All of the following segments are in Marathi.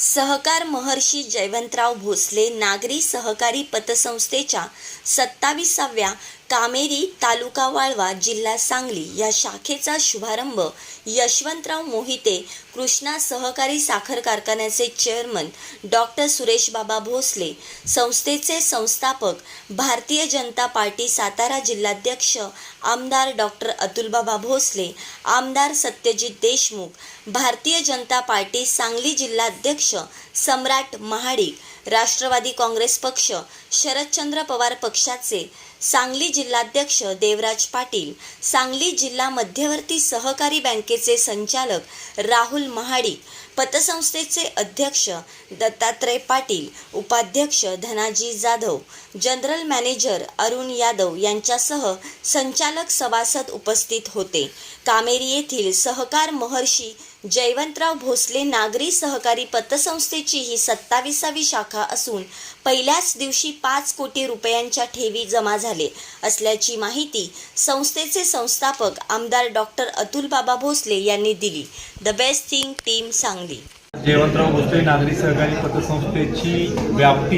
सहकार महर्षी जयवंतराव भोसले नागरी सहकारी पतसंस्थेच्या सत्तावीसाव्या कामेरी तालुका वाळवा जिल्हा सांगली या शाखेचा शुभारंभ यशवंतराव मोहिते कृष्णा सहकारी साखर कारखान्याचे चेअरमन डॉक्टर सुरेश बाबा भोसले संस्थेचे संस्थापक भारतीय जनता पार्टी सातारा जिल्हाध्यक्ष आमदार डॉक्टर अतुलबाबा भोसले आमदार सत्यजित देशमुख भारतीय जनता पार्टी सांगली जिल्हाध्यक्ष सम्राट महाडिक राष्ट्रवादी काँग्रेस पक्ष शरदचंद्र पवार पक्षाचे सांगली जिल्हाध्यक्ष देवराज पाटील सांगली जिल्हा मध्यवर्ती सहकारी बँकेचे संचालक राहुल महाडिक पतसंस्थेचे अध्यक्ष दत्तात्रय पाटील उपाध्यक्ष धनाजी जाधव जनरल मॅनेजर अरुण यादव यांच्यासह संचालक सभासद उपस्थित होते. कामेरी येथील सहकार महर्षी जयवंतराव भोसले नागरी सहकारी पतसंस्थेची ही सत्तावीसावी शाखा असून पहिल्याच दिवशी पाच कोटी रुपयांच्या ठेवी जमा झाले. असल्याची माहिती संस्थेचे संस्थापक आमदार डॉक्टर अतुल बाबा भोसले यांनी दिली. The best thing team Sangli. Jaywantrao Bhosale नागरी सहकारी पतसंस्थेची व्याप्ती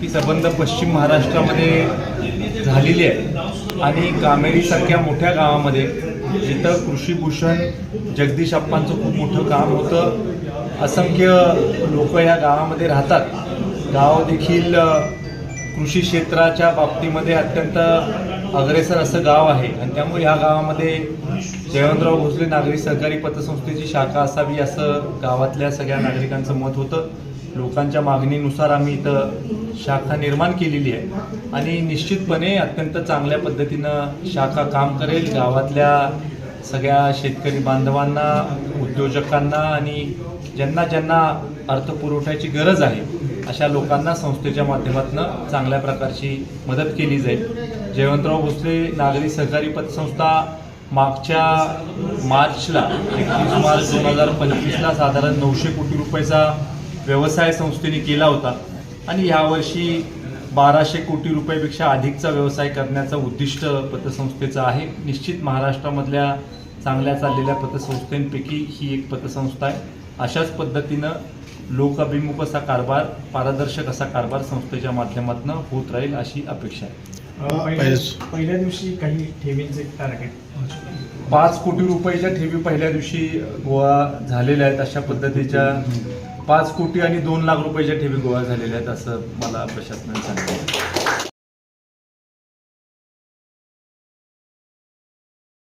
ही संबंध पश्चिम महाराष्ट्रामध्ये झालेली आहे. आणि कामेरीसारख्या मोठ्या गावामध्ये जिथं कृषीभूषण जगदीश अप्पांचं खूप मोठं काम होतं असंख्य लोक या गावामध्ये राहतात. गाव देखील कृषी क्षेत्राच्या बाबतीमध्ये अत्यंत अग्रेसर असं गाव आहे. आणि त्यामुळे ह्या गावामध्ये जयवंतराव भोसले नागरी सहकारी पतसंस्थेची शाखा असावी असं गावातल्या सगळ्या नागरिकांचं मत होतं. लोकांच्या मागणीनुसार आम्ही इथं शाखा निर्माण केलेली आहे. आणि निश्चितपणे अत्यंत चांगल्या पद्धतीनं शाखा काम करेल. गावातल्या सगळ्या शेतकरी बांधवांना उद्योजकांना आणि ज्यांना ज्यांना अर्थपुरवठ्याची गरज आहे अशा लोकांना संस्थेच्या माध्यमातून चांगल्या प्रकारची मदत केली जाईल. जयवंतराव भोसले नागरी सहकारी पतसंस्था मागच्या मार्चला एकतीस मार्च दोन हजार पंचवीसला साधारण नऊशे कोटी रुपयाचा व्यवसाय संस्थेने केला होता. आणि यावर्षी बाराशे कोटी रुपयापेक्षा अधिकचा व्यवसाय करण्याचं उद्दिष्ट पतसंस्थेचं आहे. निश्चित महाराष्ट्रामधल्या चांगल्या चाललेल्या पतसंस्थेंपैकी ही एक पतसंस्था आहे. अशाच पद्धतीनं लोकाभिमुख असा कारभार पारदर्शक असा कारभार संस्थेच्या माध्यमातून होत राहील अशी अपेक्षा आहे. पहिल्या पहिल्या दिवशी काही ठेवींचे टार्गेट पाच कोटी रुपयाच्या ठेवी पहिल्या दिवशी गोळा झालेल्या आहेत अशा पद्धतीच्या. पाच कोटी आणि दोन लाख रुपयाच्या ठेवी गोळा झालेल्या आहेत असं मला प्रशासनाने सांगितलं.